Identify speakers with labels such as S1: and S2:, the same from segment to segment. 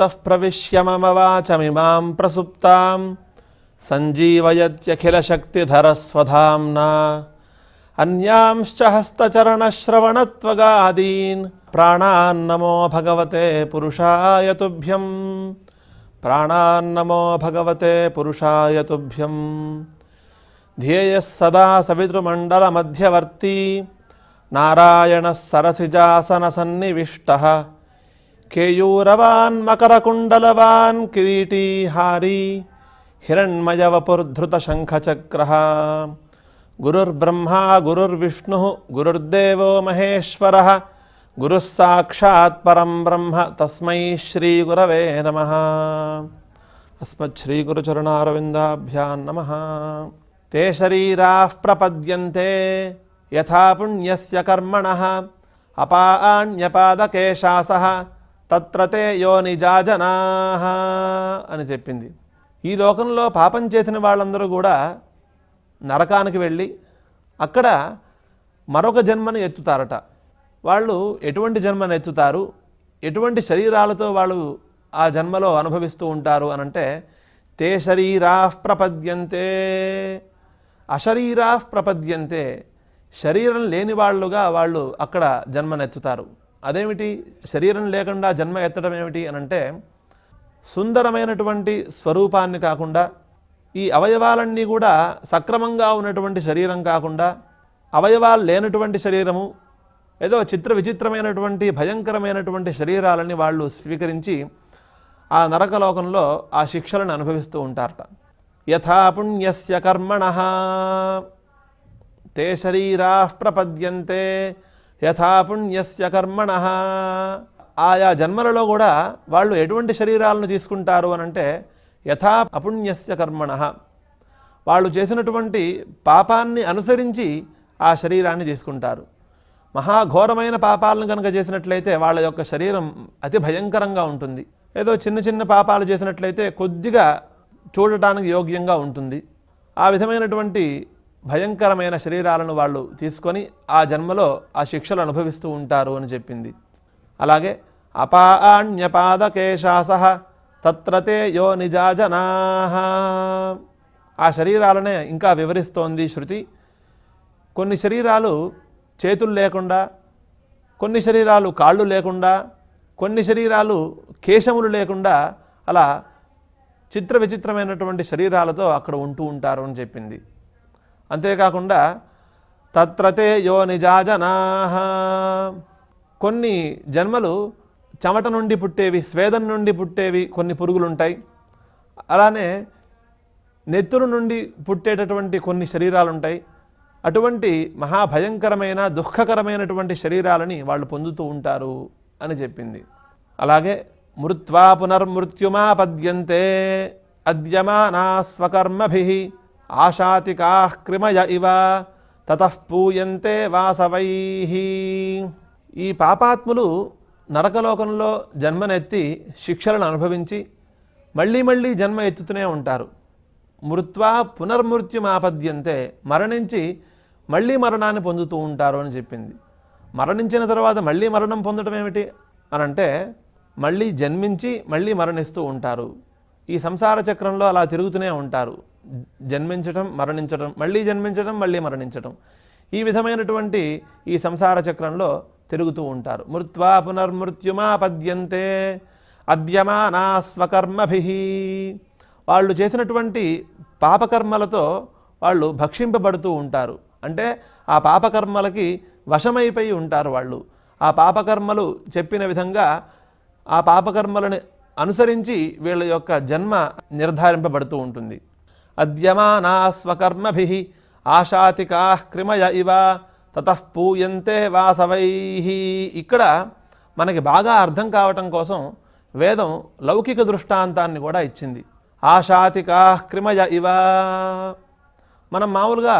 S1: योऽन्तः प्रविश्य मम वाचमिमां प्रसुप्तां। सञ्जीवयत्यखिलशक्तिधरस्वधाम्ना। अन्यांश्च हस्तचरणश्रवणत्वगादीन्। प्राणान्नमो भगवते पुरुषाय तुभ्यं। प्राणान्नमो भगवते पुरुषाय तुभ्यं। ध्येयः सदा सवितृमण्डलमध्यवर्ती। नारायणः सरसिजासनसन्निविष्टः। केयूरवान् मकरकुण्डलवान् किरीटीहारी, हिरण्मयवपुर्धृतशङ्खचक्रः। गुरुर्ब्रह्मा, गुरुर्विष्णुः, गुरुर्देवो महेश्वरः। गुरुः साक्षात् परं ब्रह्म, तस्मै श्रीगुरवे नमः। अस्मच्छ्रीगुरुचरणारविन्दाभ्यां नमः। ते शरीराः प्रपद्यन्ते, यथा पुण्यस्य कर्मणः। अपाण्यपादकेशासः తత్రతే తే యోనిజాజనాహ అని చెప్పింది. ఈ లోకంలో పాపం చేసిన వాళ్ళందరూ కూడా నరకానికి వెళ్ళి అక్కడ మరొక జన్మను ఎత్తుతారట. వాళ్ళు ఎటువంటి జన్మను ఎత్తుతారు? ఎటువంటి శరీరాలతో వాళ్ళు ఆ జన్మలో అనుభవిస్తూ ఉంటారు అనంటే తే శరీరా ప్రపద్యంతే. అశరీరా ప్రపద్యంతే. శరీరం లేని వాళ్ళుగా వాళ్ళు అక్కడ జన్మనెత్తుతారు. అదేమిటి? శరీరం లేకుండా జన్మ ఎత్తడం ఏమిటి అని అంటే సుందరమైనటువంటి స్వరూపాన్ని కాకుండా ఈ అవయవాలన్నీ కూడా సక్రమంగా ఉన్నటువంటి శరీరం కాకుండా అవయవాలు లేనటువంటి శరీరము ఏదో చిత్ర విచిత్రమైనటువంటి భయంకరమైనటువంటి శరీరాలని వాళ్ళు స్వీకరించి ఆ నరకలోకంలో ఆ శిక్షలను అనుభవిస్తూ ఉంటారట. యథా పుణ్యస్య కర్మణ తే శరీరా ప్రపద్యంతే. యథాపుణ్యస్య కర్మణ. ఆయా జన్మలలో కూడా వాళ్ళు ఎటువంటి శరీరాలను తీసుకుంటారు అని అంటే యథా అపుణ్యస్య కర్మణ. వాళ్ళు చేసినటువంటి పాపాన్ని అనుసరించి ఆ శరీరాన్ని తీసుకుంటారు. మహాఘోరమైన పాపాలను కనుక చేసినట్లయితే వాళ్ళ యొక్క శరీరం అతి భయంకరంగా ఉంటుంది. ఏదో చిన్న చిన్న పాపాలు చేసినట్లయితే కొద్దిగా చూడటానికి యోగ్యంగా ఉంటుంది. ఆ విధమైనటువంటి భయంకరమైన శరీరాలను వాళ్ళు తీసుకొని ఆ జన్మలో ఆ శిక్షలు అనుభవిస్తూ ఉంటారు అని చెప్పింది. అలాగే అపాణ్యపాదకేశాస తత్రతే యో నిజాజనా ఆ శరీరాలనే ఇంకా వివరిస్తోంది శృతి. కొన్ని శరీరాలు చేతులు లేకుండా కొన్ని శరీరాలు కాళ్ళు లేకుండా కొన్ని శరీరాలు కేశములు లేకుండా అలా చిత్ర విచిత్రమైనటువంటి శరీరాలతో అక్కడ ఉంటూ ఉంటారు అని చెప్పింది. అంతేకాకుండా తత్రతే యో నిజాజనా. కొన్ని జన్మలు చెమట నుండి పుట్టేవి స్వేదం నుండి పుట్టేవి కొన్ని పురుగులు ఉంటాయి అలానే నెత్తురు నుండి పుట్టేటటువంటి కొన్ని శరీరాలు ఉంటాయి అటువంటి మహాభయంకరమైన దుఃఖకరమైనటువంటి శరీరాలని వాళ్ళు పొందుతూ ఉంటారు అని చెప్పింది. అలాగే మృత్వా పునర్మృత్యుమాపద్యంతే అద్యమానా స్వకర్మభి ఆశాతికా క్రిమయ ఇవ తతఃపూయంతే వాసవై. ఈ పాపాత్ములు నరకలోకంలో జన్మనెత్తి శిక్షలను అనుభవించి మళ్ళీ మళ్ళీ జన్మ ఎత్తుతూనే ఉంటారు. మృత్వా పునర్మృత్యుమాపద్యంతే మరణించి మళ్ళీ మరణాన్ని పొందుతూ ఉంటారు అని చెప్పింది. మరణించిన తర్వాత మళ్ళీ మరణం పొందడం ఏమిటి అని అంటే మళ్ళీ జన్మించి మళ్ళీ మరణిస్తూ ఉంటారు. ఈ సంసార చక్రంలో అలా తిరుగుతూనే ఉంటారు. జన్మించటం మరణించటం మళ్ళీ జన్మించటం మళ్ళీ మరణించటం. ఈ విధమైనటువంటి ఈ సంసార చక్రంలో తిరుగుతూ ఉంటారు. మృత్వా పునర్మృత్యుమాపద్యంతే అద్యమానా స్వకర్మభి. వాళ్ళు చేసినటువంటి పాపకర్మలతో వాళ్ళు భక్షింపబడుతూ ఉంటారు. అంటే ఆ పాపకర్మలకి వశమైపోయి ఉంటారు వాళ్ళు. ఆ పాపకర్మలు చెప్పిన విధంగా ఆ పాపకర్మలను అనుసరించి వీళ్ళ యొక్క జన్మ నిర్ధారింపబడుతూ ఉంటుంది. అద్యమానా స్వకర్మభి ఆశాతికా క్రిమయ ఇవ తతః పూయంతే వాసవై ఇక్కడ మనకి బాగా అర్థం కావటం కోసం వేదం లౌకిక దృష్టాంతాన్ని కూడా ఇచ్చింది. ఆశాతికా క్రిమయ ఇవ. మనం మామూలుగా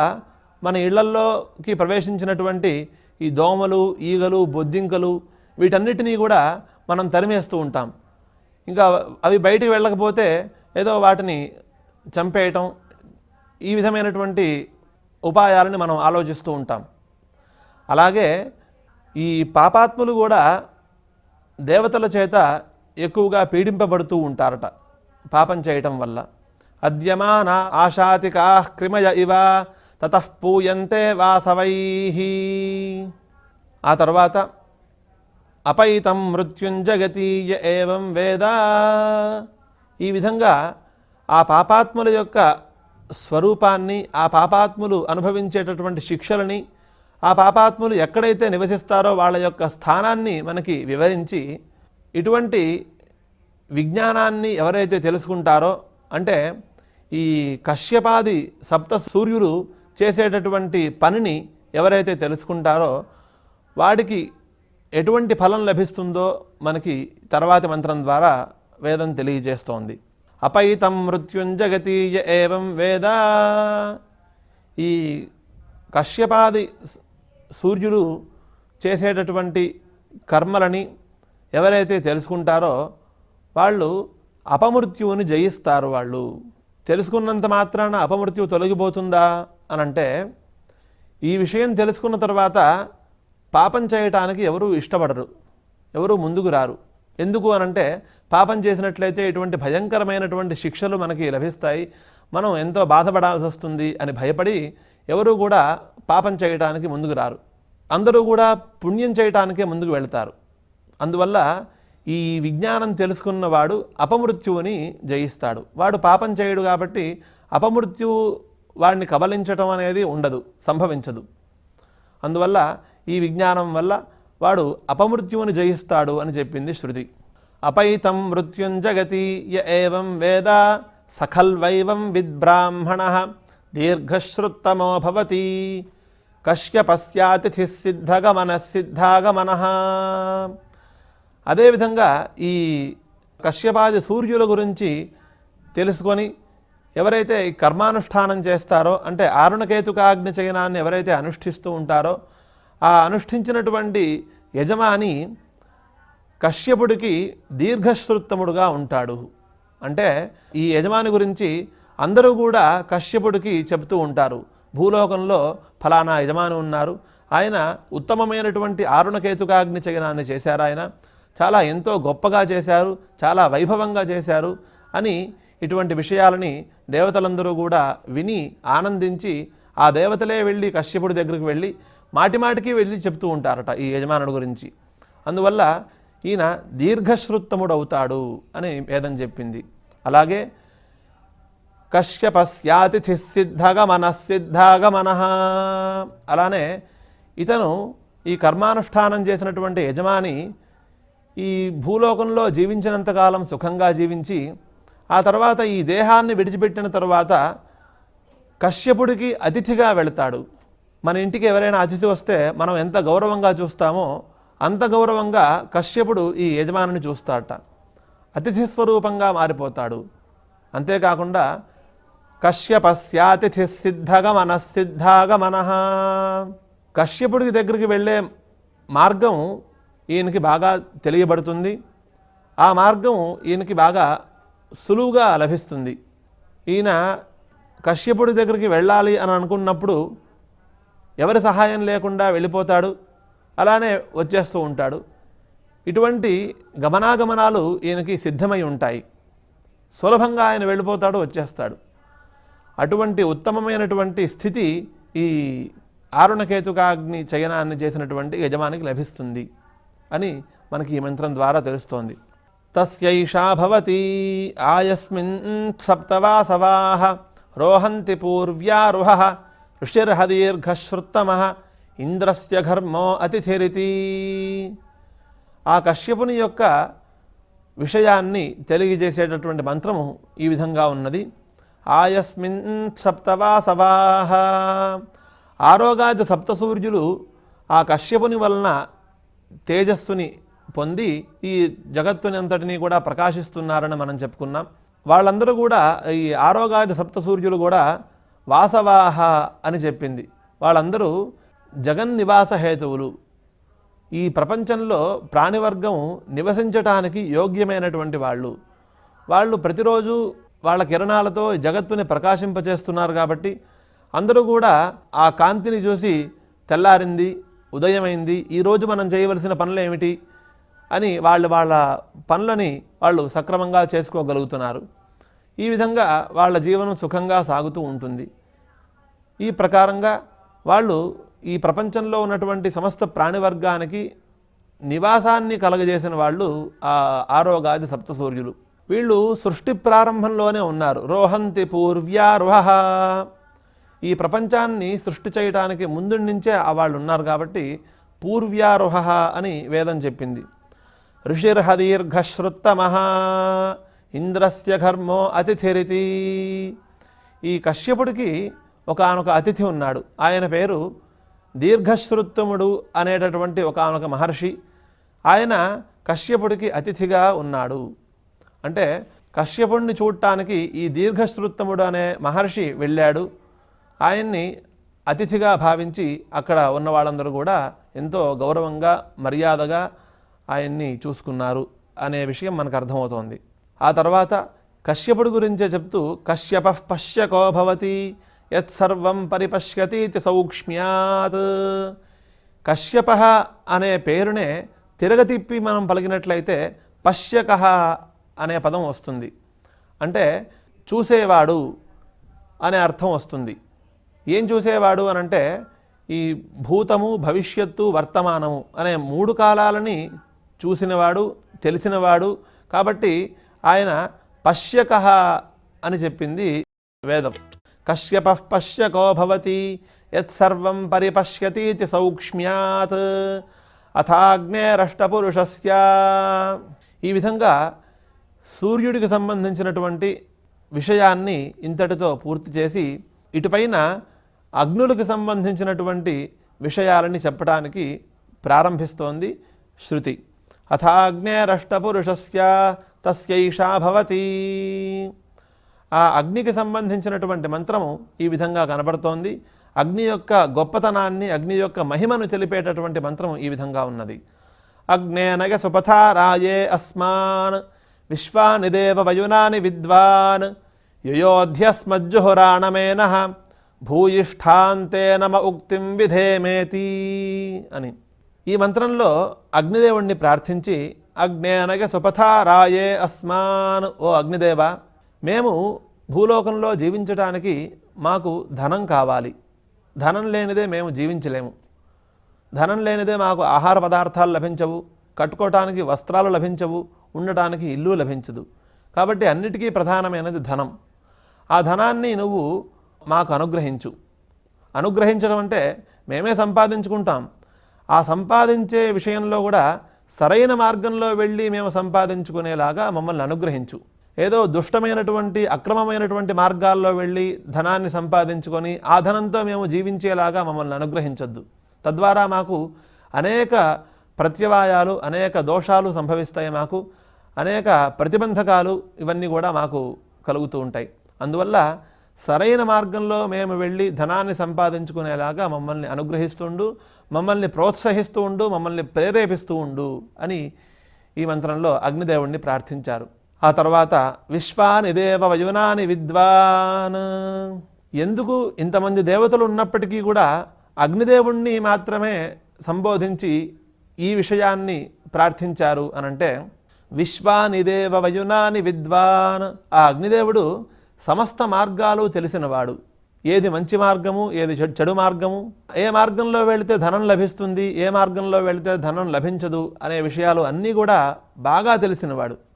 S1: మన ఇళ్ళల్లోకి ప్రవేశించినటువంటి ఈ దోమలు ఈగలు బొద్దింకలు వీటన్నిటినీ కూడా మనం తరిమేస్తూ ఉంటాం. ఇంకా అవి బయటికి వెళ్ళకపోతే ఏదో వాటిని చంపేయటం ఈ విధమైనటువంటి ఉపాయాలని మనం ఆలోచిస్తూ ఉంటాం. అలాగే ఈ పాపాత్ములు కూడా దేవతల చేత ఎక్కువగా పీడింపబడుతూ ఉంటారట పాపం చేయటం వల్ల. అద్యమాన ఆశాతికా క్రిమయ ఇవ తతఃపూయంతే వాసవై. ఆ తర్వాత అపైతం మృత్యుంజగతీయ ఏవం వేద. ఈ విధంగా ఆ పాపాత్ముల యొక్క స్వరూపాన్ని ఆ పాపాత్ములు అనుభవించేటటువంటి శిక్షలని ఆ పాపాత్ములు ఎక్కడైతే నివసిస్తారో వాళ్ళ యొక్క స్థానాన్ని మనకి వివరించి ఇటువంటి విజ్ఞానాన్ని ఎవరైతే తెలుసుకుంటారో అంటే ఈ కశ్యపాది సప్త సూర్యులు చేసేటటువంటి పనిని ఎవరైతే తెలుసుకుంటారో వాడికి ఎటువంటి ఫలం లభిస్తుందో మనకి తర్వాతి మంత్రం ద్వారా వేదం తెలియజేస్తోంది. అపైతం మృత్యుంజగతీయ ఏవం వేద. ఈ కశ్యపాది సూర్యుడు చేసేటటువంటి కర్మలని ఎవరైతే తెలుసుకుంటారో వాళ్ళు అపమృత్యువుని జయిస్తారు వాళ్ళు. తెలుసుకున్నంత మాత్రాన అపమృత్యువు తొలగిపోతుందా అనంటే ఈ విషయం తెలుసుకున్న తర్వాత పాపం చేయటానికి ఎవరు ఇష్టపడరు. ఎవరు ముందుకు రారు. ఎందుకు అనంటే పాపం చేసినట్లయితే ఇటువంటి భయంకరమైనటువంటి శిక్షలు మనకి లభిస్తాయి. మనం ఎంతో బాధపడాల్సి వస్తుంది అని భయపడి ఎవరు కూడా పాపం చేయటానికి ముందుకు రారు. అందరూ కూడా పుణ్యం చేయటానికే ముందుకు వెళ్తారు. అందువల్ల ఈ విజ్ఞానం తెలుసుకున్నవాడు అపమృత్యువుని జయిస్తాడు. వాడు పాపం చేయడు కాబట్టి అపమృత్యువు వాడిని కబలించటం అనేది ఉండదు సంభవించదు. అందువల్ల ఈ విజ్ఞానం వల్ల వాడు అపమృత్యువుని జయిస్తాడు అని చెప్పింది శృతి. అపైతం మృత్యుంజగతి య ఏం వేద సఖల్వైవం విద్బ్రాహ్మణ దీర్ఘశ్రుత్తమో భవతి కశ్యపస్యాతిథి సిద్ధగమన సిద్ధాగమన. అదేవిధంగా ఈ కశ్యపాది సూర్యుల గురించి తెలుసుకొని ఎవరైతే కర్మానుష్ఠానం చేస్తారో అంటే ఆరుణకేతుకాగ్నిచయనాన్ని ఎవరైతే అనుష్ఠిస్తూ ఉంటారో ఆ అనుష్ఠించినటువంటి యజమాని కశ్యపుడికి దీర్ఘశ్రుత్తముడుగా ఉంటాడు. అంటే ఈ యజమాని గురించి అందరూ కూడా కశ్యపుడికి చెబుతూ ఉంటారు. భూలోకంలో ఫలానా యజమాని ఉన్నారు. ఆయన ఉత్తమమైనటువంటి ఆరుణకేతుకాగ్ని చయనాన్ని చేశారు ఆయన. చాలా ఎంతో గొప్పగా చేశారు. చాలా వైభవంగా చేశారు అని ఇటువంటి విషయాలని దేవతలందరూ కూడా విని ఆనందించి ఆ దేవతలే వెళ్ళి కశ్యపుడి దగ్గరికి వెళ్ళి మాటిమాటికి వెళ్ళి చెప్తూ ఉంటారట ఈ యజమానుడి గురించి. అందువల్ల ఈయన దీర్ఘశ్రుత్తముడు అవుతాడు అని వేదం చెప్పింది. అలాగే కశ్యపస్యాతిథి సిద్ధగమన సిద్ధగమన అలానే ఇతను ఈ కర్మానుష్ఠానం చేసినటువంటి యజమాని ఈ భూలోకంలో జీవించినంతకాలం సుఖంగా జీవించి ఆ తర్వాత ఈ దేహాన్ని విడిచిపెట్టిన తర్వాత కశ్యపుడికి అతిథిగా వెళతాడు. మన ఇంటికి ఎవరైనా అతిథి వస్తే మనం ఎంత గౌరవంగా చూస్తామో అంత గౌరవంగా కశ్యపుడు ఈ యజమానిని చూస్తాడట అతిథి స్వరూపంగా మారిపోతాడు. అంతేకాకుండా కశ్యపస్యాతిథి సిద్ధగమన సిద్ధాగమన. కశ్యపుడికి దగ్గరికి వెళ్ళే మార్గం ఈయనకి బాగా తెలియబడుతుంది. ఆ మార్గం ఈయనకి బాగా సులువుగా లభిస్తుంది. ఈయన కశ్యపుడి దగ్గరికి వెళ్ళాలి అని అనుకున్నప్పుడు ఎవరి సహాయం లేకుండా వెళ్ళిపోతాడు అలానే వచ్చేస్తూ ఉంటాడు. ఇటువంటి గమనాగమనాలు ఈయనకి సిద్ధమై ఉంటాయి. సులభంగా ఆయన వెళ్ళిపోతాడు వచ్చేస్తాడు. అటువంటి ఉత్తమమైనటువంటి స్థితి ఈ ఆరుణకేతుకాగ్ని చయనాన్ని చేసినటువంటి యజమానికి లభిస్తుంది అని మనకి ఈ మంత్రం ద్వారా తెలుస్తోంది. తస్యైషా భవతి ఆయస్మిన్ సప్తవాసవాహ రోహంతి పూర్వ్యారుహ ఋషిర్హదీర్ఘశ్రుత్తమ ఇంద్రస్య ఘర్మో అతిథిరితి. ఆ కశ్యపుని యొక్క విషయాన్ని తెలియజేసేటటువంటి మంత్రము ఈ విధంగా ఉన్నది. ఆయస్మిన్ సప్తవా సవాహ ఆరోగాజ సప్తసూర్యులు ఆ కశ్యపుని వలన తేజస్సుని పొంది ఈ జగత్తుని అంతటినీ కూడా ప్రకాశిస్తున్నారని మనం చెప్పుకున్నాం. వాళ్ళందరూ కూడా ఈ ఆరోగాజ సప్తసూర్యులు కూడా వాసవాహ అని చెప్పింది. వాళ్ళందరూ జగన్ నివాస హేతువులు. ఈ ప్రపంచంలో ప్రాణివర్గం నివసించటానికి యోగ్యమైనటువంటి వాళ్ళు. వాళ్ళు ప్రతిరోజు వాళ్ళ కిరణాలతో జగత్తుని ప్రకాశింపచేస్తున్నారు కాబట్టి అందరూ కూడా ఆ కాంతిని చూసి తెల్లారింది ఉదయమైంది ఈరోజు మనం చేయవలసిన పనులు ఏమిటి అని వాళ్ళు వాళ్ళ పనులని వాళ్ళు సక్రమంగా చేసుకోగలుగుతున్నారు. ఈ విధంగా వాళ్ళ జీవనం సుఖంగా సాగుతూ ఉంటుంది. ఈ ప్రకారంగా వాళ్ళు ఈ ప్రపంచంలో ఉన్నటువంటి సమస్త ప్రాణివర్గానికి నివాసాన్ని కలగజేసిన వాళ్ళు ఆ ఆరోగాది సప్తసూర్యులు. వీళ్ళు సృష్టి ప్రారంభంలోనే ఉన్నారు. రోహంతి పూర్వ్యారోహ ఈ ప్రపంచాన్ని సృష్టి చేయటానికి ముందు నుంచే ఆ వాళ్ళు ఉన్నారు కాబట్టి పూర్వ్యారోహ అని వేదం చెప్పింది. ఋషిర్హదీర్ఘశ్రుత్తమ ఇంద్రస్య ఘర్మో అతిథిరితి. ఈ కశ్యపుడికి ఒకనొక అతిథి ఉన్నాడు. ఆయన పేరు దీర్ఘశ్రుత్తముడు అనేటటువంటి ఒకనొక మహర్షి. ఆయన కశ్యపుడికి అతిథిగా ఉన్నాడు. అంటే కశ్యపుడిని చూడటానికి ఈ దీర్ఘశ్రుత్తముడు అనే మహర్షి వెళ్ళాడు. ఆయన్ని అతిథిగా భావించి అక్కడ ఉన్న వాళ్ళందరూ కూడా ఎంతో గౌరవంగా మర్యాదగా ఆయన్ని చూసుకున్నారు అనే విషయం మనకు అర్థమవుతోంది. ఆ తర్వాత కశ్యపుడు గురించే చెప్తూ కశ్యప పశ్యకో భవతి యత్సర్వం పరిపశ్యతి ఇతి సౌక్ష్మ్యాత్ కశ్యప అనే పేరునే తిరగతిప్పి మనం పలికినట్లయితే పశ్యక అనే పదం వస్తుంది. అంటే చూసేవాడు అనే అర్థం వస్తుంది. ఏం చూసేవాడు అని అంటే ఈ భూతము భవిష్యత్తు వర్తమానము అనే మూడు కాలాలని చూసినవాడు తెలిసినవాడు కాబట్టి ఆయన పశ్యక అని చెప్పింది వేదం. కశ్యప పశ్యకో భవతి యత్సర్వం పరిపశ్యతీతి సౌక్ష్మ్యాత్ అథాగ్నేరష్టపురుషస్య ఈ విధంగా సూర్యుడికి సంబంధించినటువంటి విషయాన్ని ఇంతటితో పూర్తి చేసి ఇటుపైన అగ్నులకు సంబంధించినటువంటి విషయాలని చెప్పడానికి ప్రారంభిస్తోంది శృతి. అథాగ్నేరష్టపురుషస్య తస్యైషా భవతి. ఆ అగ్నికి సంబంధించినటువంటి మంత్రము ఈ విధంగా కనబడుతోంది. అగ్ని యొక్క గొప్పతనాన్ని అగ్ని యొక్క మహిమను తెలిపేటటువంటి మంత్రం ఈ విధంగా ఉన్నది. అగ్నేనగ సుపథారాయే అస్మాన్ విశ్వానిదేవ వయునాని విద్వాన్ యయోధ్యస్మజ్జుహురాణమేన భూయిష్ఠాంతే నమ ఉక్తిం విధేమేతి అని. ఈ మంత్రంలో అగ్నిదేవుణ్ణి ప్రార్థించి అగ్నేనగ సుపథారాయే అస్మాన్ ఓ అగ్నిదేవ మేము భూలోకంలో జీవించటానికి మాకు ధనం కావాలి. ధనం లేనిదే మేము జీవించలేము. ధనం లేనిదే మాకు ఆహార పదార్థాలు లభించవు. కట్టుకోవటానికి వస్త్రాలు లభించవు. ఉండటానికి ఇల్లు లభించదు. కాబట్టి అన్నిటికీ ప్రధానమైనది ధనం. ఆ ధనాన్ని నువ్వు మాకు అనుగ్రహించు. అనుగ్రహించడం అంటే మేమే సంపాదించుకుంటాం. ఆ సంపాదించే విషయంలో కూడా సరైన మార్గంలో వెళ్ళి మేము సంపాదించుకునేలాగా మమ్మల్ని అనుగ్రహించు. ఏదో దుష్టమైనటువంటి అక్రమమైనటువంటి మార్గాల్లో వెళ్ళి ధనాన్ని సంపాదించుకొని ఆ ధనంతో మేము జీవించేలాగా మమ్మల్ని అనుగ్రహించొద్దు. తద్వారా మాకు అనేక ప్రత్యవాయాలు అనేక దోషాలు సంభవిస్తాయి మాకు అనేక ప్రతిబంధకాలు ఇవన్నీ కూడా మాకు కలుగుతూ ఉంటాయి. అందువల్ల సరైన మార్గంలో మేము వెళ్ళి ధనాన్ని సంపాదించుకునేలాగా మమ్మల్ని అనుగ్రహిస్తుండు మమ్మల్ని ప్రోత్సహిస్తూ ఉండు మమ్మల్ని ప్రేరేపిస్తూ ఉండు అని ఈ మంత్రంలో అగ్నిదేవుణ్ణి ప్రార్థించారు. ఆ తర్వాత విశ్వాని దేవ వయునాని విద్వాన్. ఎందుకు ఇంతమంది దేవతలు ఉన్నప్పటికీ కూడా అగ్నిదేవుణ్ణి మాత్రమే సంబోధించి ఈ విషయాన్ని ప్రార్థించారు అనంటే విశ్వానిదేవ వయునాని విద్వాన్. ఆ అగ్నిదేవుడు సమస్త మార్గాలు తెలిసినవాడు. ఏది మంచి మార్గము ఏది చెడు చెడు మార్గము? ఏ మార్గంలో వెళితే ధనం లభిస్తుంది ఏ మార్గంలో వెళితే ధనం లభించదు అనే విషయాలు అన్నీ కూడా బాగా తెలిసినవాడు.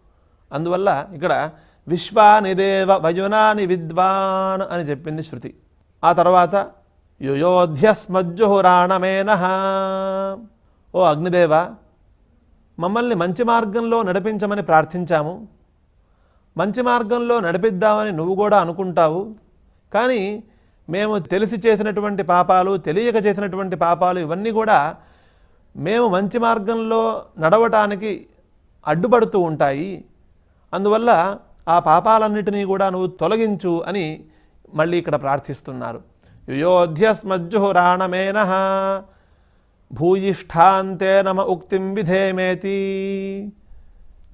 S1: అందువల్ల ఇక్కడ విశ్వానిదేవ వయునాని విద్వాన్ అని చెప్పింది శృతి. ఆ తర్వాత యుయోధ్యస్మజ్జుహురాణమేనహ ఓ అగ్నిదేవ మమ్మల్ని మంచి మార్గంలో నడిపించమని ప్రార్థించాము. మంచి మార్గంలో నడిపిద్దామని నువ్వు కూడా అనుకుంటావు. కానీ మేము తెలిసి చేసినటువంటి పాపాలు తెలియక చేసినటువంటి పాపాలు ఇవన్నీ కూడా మేము మంచి మార్గంలో నడవటానికి అడ్డుపడుతూ ఉంటాయి. అందువల్ల ఆ పాపాలన్నిటినీ కూడా నువ్వు తొలగించు అని మళ్ళీ ఇక్కడ ప్రార్థిస్తున్నారు. యుయోధ్యస్మజ్జుహురాణమేన భూయిష్ఠాంతే నమ ఉక్తిం విధేమేతి.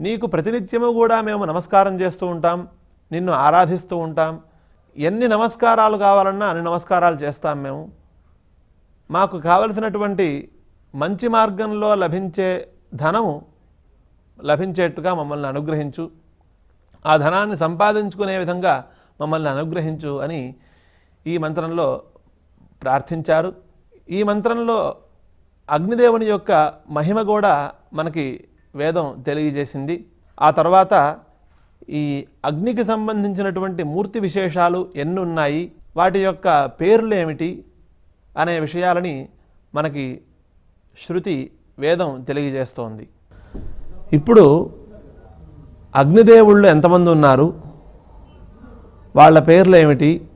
S1: నీకు ప్రతినిత్యము కూడా మేము నమస్కారం చేస్తూ ఉంటాం నిన్ను ఆరాధిస్తూ ఉంటాం. ఎన్ని నమస్కారాలు కావాలన్నా అన్ని నమస్కారాలు చేస్తాం మేము. మాకు కావలసినటువంటి మంచి మార్గంలో లభించే ధనము లభించేట్టుగా మమ్మల్ని అనుగ్రహించు. ఆ ధనాన్ని సంపాదించుకునే విధంగా మమ్మల్ని అనుగ్రహించు అని ఈ మంత్రంలో ప్రార్థించారు. ఈ మంత్రంలో అగ్నిదేవుని యొక్క మహిమ కూడా మనకి వేదం తెలియజేసింది. ఆ తర్వాత ఈ అగ్నికి సంబంధించినటువంటి మూర్తి విశేషాలు ఎన్ని ఉన్నాయి వాటి యొక్క పేర్లు ఏమిటి అనే విషయాలని మనకి శృతి వేదం తెలియజేస్తోంది. ఇప్పుడు అగ్నిదేవుళ్ళు ఎంతమంది ఉన్నారు? వాళ్ళ పేర్లు ఏమిటి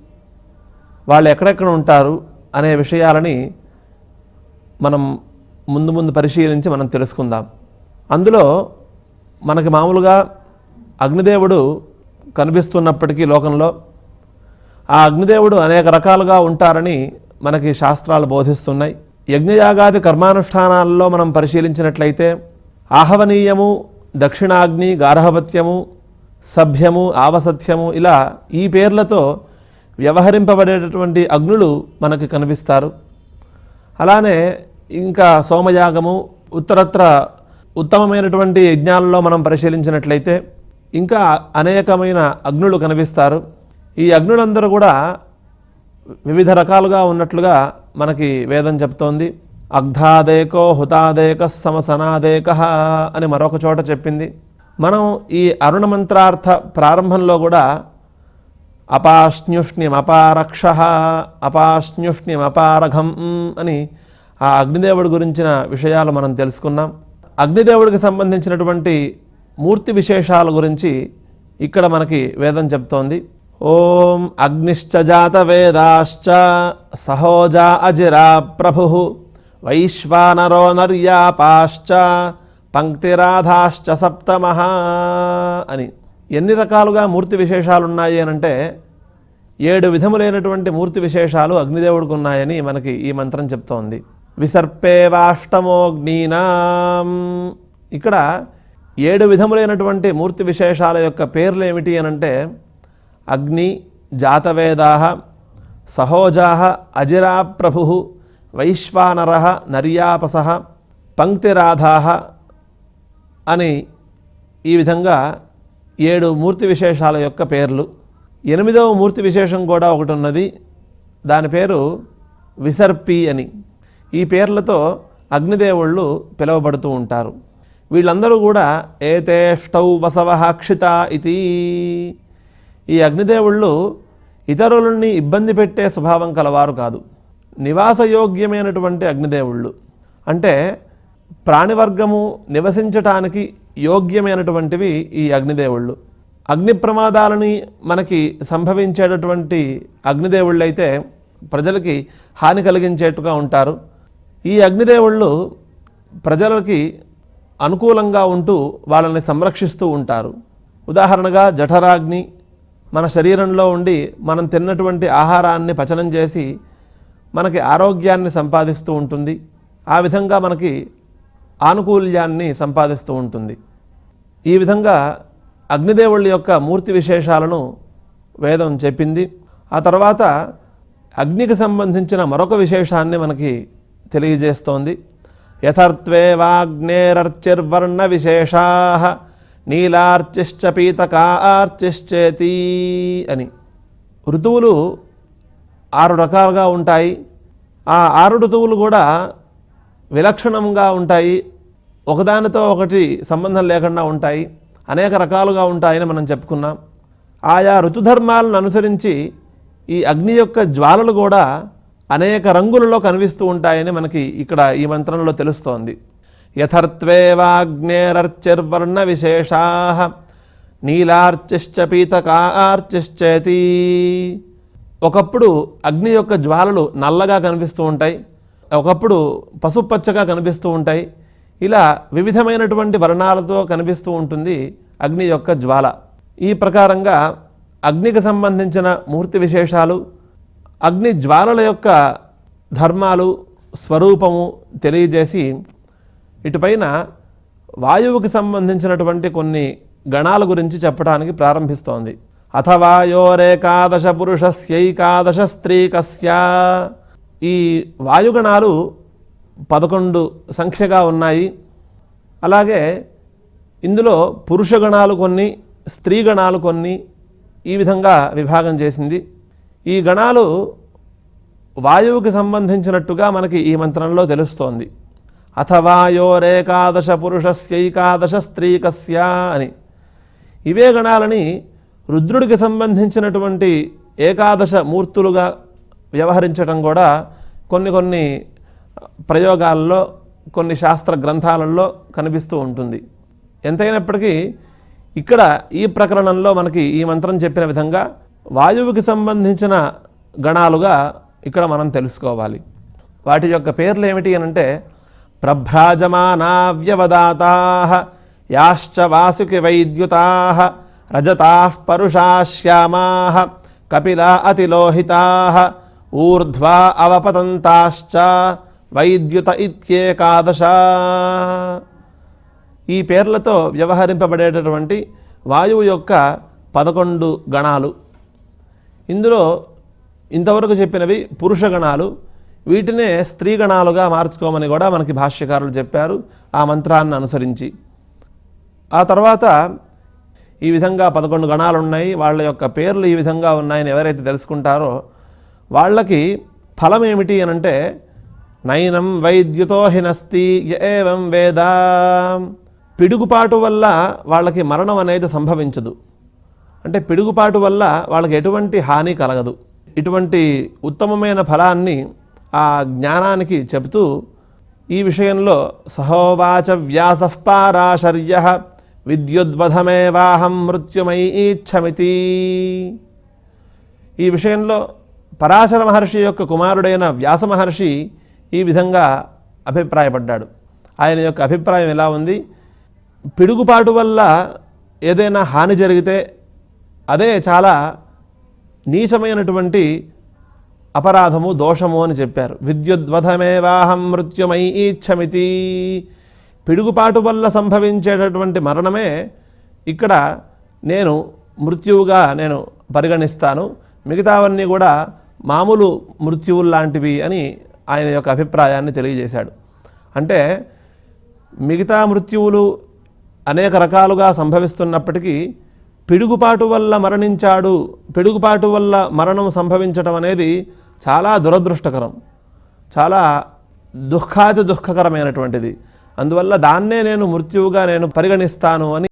S1: వాళ్ళు ఎక్కడెక్కడ ఉంటారు? అనే విషయాలని మనం ముందు ముందు పరిశీలించి మనం తెలుసుకుందాం. అందులో మనకి మామూలుగా అగ్నిదేవుడు కనిపిస్తున్నప్పటికీ లోకంలో ఆ అగ్నిదేవుడు అనేక రకాలుగా ఉంటారని మనకి శాస్త్రాలు బోధిస్తున్నాయి. యజ్ఞయాగాది కర్మానుష్ఠానాల్లో మనం పరిశీలించినట్లయితే ఆహవనీయము దక్షిణాగ్ని గార్హపత్యము సభ్యము ఆవసత్యము ఇలా ఈ పేర్లతో వ్యవహరింపబడేటటువంటి అగ్నులు మనకి కనిపిస్తారు. అలానే ఇంకా సోమయాగము ఉత్తరత్ర ఉత్తమమైనటువంటి యజ్ఞాలలో మనం పరిశీలించినట్లయితే ఇంకా అనేకమైన అగ్నులు కనిపిస్తారు. ఈ అగ్నులందరూ కూడా వివిధ రకాలుగా ఉన్నట్లుగా మనకి వేదం చెప్తోంది. అగ్ధాదేకో హుతాదేక సమసనాదేక అని మరొక చోట చెప్పింది. మనం ఈ అరుణ మంత్రార్థ ప్రారంభంలో కూడా అపాష్ణ్యుష్ణ్యం అపారక్ష అపాష్ణ్యుష్ణ్యం అపారఘం అని ఆ అగ్నిదేవుడి గురించిన విషయాలు మనం తెలుసుకున్నాం. అగ్నిదేవుడికి సంబంధించినటువంటి మూర్తి విశేషాల గురించి ఇక్కడ మనకి వేదం చెప్తోంది. ఓం అగ్నిశ్చ జాత వేదాశ్చ సహోజా అజిరా ప్రభు. వైశ్వానరో నర్యాపాశ్చ పంక్తిరాధాశ్చ సప్తమ అని ఎన్ని రకాలుగా మూర్తి విశేషాలు ఉన్నాయి అని అంటే ఏడు విధములైనటువంటి మూర్తి విశేషాలు అగ్నిదేవుడికి ఉన్నాయని మనకి ఈ మంత్రం చెప్తోంది. విసర్పేవాష్టమోగ్నీనాం ఇక్కడ ఏడు విధములైనటువంటి మూర్తి విశేషాల యొక్క పేర్లు ఏమిటి అని అంటే అగ్ని జాతవేదా సహోజా అజిరా ప్రభు వైశ్వానర నర్యాపస పంక్తిరాధా అని ఈ విధంగా ఏడు మూర్తి విశేషాల యొక్క పేర్లు. ఎనిమిదవ మూర్తి విశేషం కూడా ఒకటి ఉన్నది దాని పేరు విసర్పి అని. ఈ పేర్లతో అగ్నిదేవుళ్ళు పిలువబడుతూ ఉంటారు. వీళ్ళందరూ కూడా ఏతేష్టౌ వసవ క్షిత ఇది ఈ అగ్నిదేవుళ్ళు ఇతరులని ఇబ్బంది పెట్టే స్వభావం కలవారు కాదు. నివాసయోగ్యమైనటువంటి అగ్నిదేవుళ్ళు. అంటే ప్రాణివర్గము నివసించటానికి యోగ్యమైనటువంటివి ఈ అగ్నిదేవుళ్ళు. అగ్ని ప్రమాదాలని మనకి సంభవించేటటువంటి అగ్నిదేవుళ్ళు అయితే ప్రజలకి హాని కలిగించేట్టుగా ఉంటారు. ఈ అగ్నిదేవుళ్ళు ప్రజలకి అనుకూలంగా ఉంటూ వాళ్ళని సంరక్షిస్తూ ఉంటారు. ఉదాహరణగా జఠరాగ్ని మన శరీరంలో ఉండి మనం తిన్నటువంటి ఆహారాన్ని పచనం చేసి మనకి ఆరోగ్యాన్ని సంపాదిస్తూ ఉంటుంది. ఆ విధంగా మనకి ఆనుకూల్యాన్ని సంపాదిస్తూ ఉంటుంది. ఈ విధంగా అగ్నిదేవుళ్ళ యొక్క మూర్తి విశేషాలను వేదం చెప్పింది. ఆ తర్వాత అగ్నికి సంబంధించిన మరొక విశేషాన్ని మనకి తెలియజేస్తోంది. యథర్త్వే వాగ్నేరర్చిర్వర్ణ విశేషా నీలార్చిశ్చ పీతకార్చిశ్చేతి అని. ఋతువులు ఆరు రకాలుగా ఉంటాయి. ఆ ఆరు ఋతువులు కూడా విలక్షణంగా ఉంటాయి. ఒకదానితో ఒకటి సంబంధం లేకుండా ఉంటాయి. అనేక రకాలుగా ఉంటాయని మనం చెప్పుకున్నాం. ఆయా ఋతుధర్మాలను అనుసరించి ఈ అగ్ని యొక్క జ్వాలలు కూడా అనేక రంగులలో కనిపిస్తూ ఉంటాయని మనకి ఇక్కడ ఈ మంత్రంలో తెలుస్తోంది. యథర్త్వే వాగ్నేరర్చిర్వర్ణ విశేషా నీలార్చిశ్చ పీతకార్చిశ్చేతి. ఒకప్పుడు అగ్ని యొక్క జ్వాలలు నల్లగా కనిపిస్తూ ఉంటాయి. ఒకప్పుడు పసుపచ్చగా కనిపిస్తూ ఉంటాయి. ఇలా వివిధమైనటువంటి వర్ణాలతో కనిపిస్తూ ఉంటుంది అగ్ని యొక్క జ్వాల. ఈ ప్రకారంగా అగ్నికి సంబంధించిన మూర్తి విశేషాలు అగ్ని జ్వాలల యొక్క ధర్మాలు స్వరూపము తెలియజేసి ఇటుపైన వాయువుకి సంబంధించినటువంటి కొన్ని గణాల గురించి చెప్పడానికి ప్రారంభిస్తోంది. అథ వాయోరేకాదశ పురుషస్యైకాదశ స్త్రీకస్య ఈ వాయుగణాలు పదకొండు సంఖ్యగా ఉన్నాయి. అలాగే ఇందులో పురుష గణాలు కొన్ని స్త్రీ గణాలు కొన్ని ఈ విధంగా విభాగం చేసింది. ఈ గణాలు వాయువుకి సంబంధించినట్టుగా మనకి ఈ మంత్రంలో తెలుస్తోంది. అథవాయోరేకాదశ పురుషస్యైకాదశ స్త్రీకస్య అని. ఇవే గణాలని రుద్రుడికి సంబంధించినటువంటి ఏకాదశ మూర్తులుగా వ్యవహరించటం కూడా కొన్ని కొన్ని ప్రయోగాల్లో కొన్ని శాస్త్ర గ్రంథాలలో కనిపిస్తూ ఉంటుంది. ఎంతైనప్పటికీ ఇక్కడ ఈ ప్రకరణంలో మనకి ఈ మంత్రం చెప్పిన విధంగా వాయువుకి సంబంధించిన గణాలుగా ఇక్కడ మనం తెలుసుకోవాలి. వాటి యొక్క పేర్లు ఏమిటి అని అంటే ప్రభ్రాజమానా వ్యవదాతా యాశ్చ వాసుకి వైద్యుతా రజతా పరుషా శ్యామా కపిలా అతిలోహితా ఊర్ధ్వా అవపతంతాశ్చ వైద్యుత ఇత్యేకాదశ. ఈ పేర్లతో వ్యవహరింపబడేటటువంటి వాయువు యొక్క పదకొండు గణాలు. ఇందులో ఇంతవరకు చెప్పినవి పురుష గణాలు. వీటినే స్త్రీ గణాలుగా మార్చుకోమని కూడా మనకి భాష్యకారులు చెప్పారు ఆ మంత్రాన్ని అనుసరించి. ఆ తర్వాత ఈ విధంగా పదకొండు గణాలు ఉన్నాయి వాళ్ళ యొక్క పేర్లు ఈ విధంగా ఉన్నాయని ఎవరైతే తెలుసుకుంటారో వాళ్ళకి ఫలం ఏమిటి అని అంటే నైనం వైద్యుతో హినస్తి ఏవం వేద. పిడుగుపాటు వల్ల వాళ్ళకి మరణం అనేది సంభవించదు. అంటే పిడుగుపాటు వల్ల వాళ్ళకి ఎటువంటి హాని కలగదు. ఇటువంటి ఉత్తమమైన ఫలాన్ని ఆ జ్ఞానానికి చెబుతూ ఈ విషయంలో సహోవాచ వ్యాస పారాశర్య విద్యుద్వధమేవాహం మృత్యుమై ఈచ్ఛమితి. ఈ విషయంలో పరాశర మహర్షి యొక్క కుమారుడైన వ్యాస మహర్షి ఈ విధంగా అభిప్రాయపడ్డాడు. ఆయన యొక్క అభిప్రాయం ఎలా ఉంది? పిడుగుపాటు వల్ల ఏదైనా హాని జరిగితే అదే చాలా నీచమైనటువంటి అపరాధము దోషము అని చెప్పారు. విద్యుద్వధమేవాహం మృత్యుమై ఇచ్చమితి పిడుగుపాటు వల్ల సంభవించేటటువంటి మరణమే ఇక్కడ నేను మృత్యువుగా నేను పరిగణిస్తాను. మిగతావన్నీ కూడా మామూలు మృత్యువులు లాంటివి అని ఆయన యొక్క అభిప్రాయాన్ని తెలియజేశాడు. అంటే మిగతా మృత్యువులు అనేక రకాలుగా సంభవిస్తున్నప్పటికీ పిడుగుపాటు వల్ల మరణించాడు పిడుగుపాటు వల్ల మరణం సంభవించటం అనేది చాలా దురదృష్టకరం చాలా దుఃఖాతి దుఃఖకరమైనటువంటిది. అందువల్ల దాన్నే నేను మృత్యువుగా నేను పరిగణిస్తాను అని